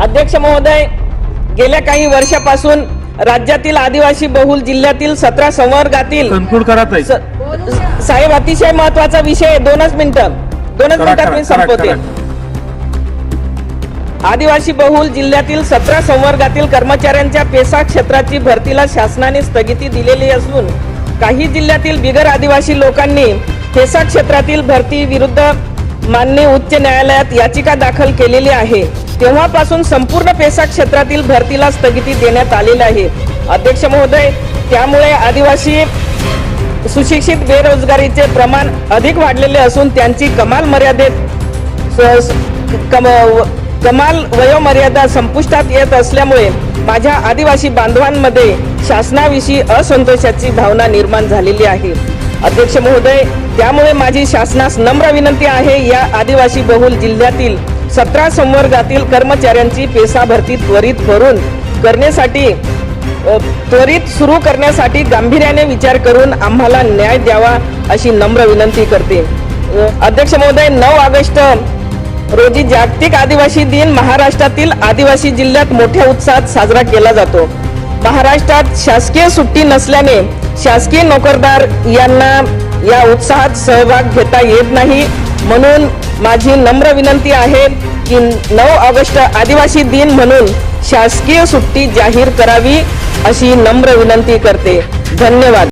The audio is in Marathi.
अध्यक्ष महोदय गेल्या काही वर्षापासून राज्यातील आदिवासी बहुल जिल्ह्यातील सतरा संवर्गातील साहेब अतिशय महत्त्वाचा विषय. दोनच मिनिटं दोनच मिनिटात मी संपवते. आदिवासी बहुल जिल्ह्यातील सतरा संवर्गातील कर्मचाऱ्यांच्या पेसा क्षेत्राची भरतीला शासनाने स्थगिती दिलेली असून काही जिल्ह्यातील बिगर आदिवासी लोकांनी पेसा क्षेत्रातील भरती विरुद्ध मान्य उच्च न्यायालयात याचिका दाखल केलेली आहे. तेव्हापासून संपूर्ण पेसा क्षेत्रातील भरतीला स्थगिती देण्यात आलेली आहे. अध्यक्ष महोदय त्यामुळे आदिवासी सुशिक्षित बेरोजगारीचे प्रमाण अधिक वाढलेले असून त्यांची कमाल मर्यादेत कम कमाल वयोमर्यादा संपुष्टात येत असल्यामुळे माझ्या आदिवासी बांधवांमध्ये शासनाविषयी असंतोषाची भावना निर्माण झालेली आहे. अध्यक्ष महोदय त्यामुळे माझी शासनास नम्र विनंती आहे या आदिवासी बहुल जिल्ह्यातील सतरा संवर्गातील कर्मचाऱ्यांची पेसा भरती त्वरित करून करण्यासाठी त्वरित सुरू करण्यासाठी गांभीर्याने विचार करून आम्हाला न्याय द्यावा अशी नम्र विनंती करते. अध्यक्ष महोदय नऊ ऑगस्ट रोजी जागतिक आदिवासी दिन महाराष्ट्रातील आदिवासी जिल्ह्यात मोठ्या उत्साहात साजरा केला जातो. महाराष्ट्रात शासकीय सुट्टी नसल्याने शासकीय नोकरदार यांना या उत्साहात सहभाग घेता येत नाही. म्हणून माझी नम्र विनंती आहे की नऊ ऑगस्ट आदिवासी दिन म्हणून शासकीय सुट्टी जाहीर करावी अशी नम्र विनंती करते. धन्यवाद.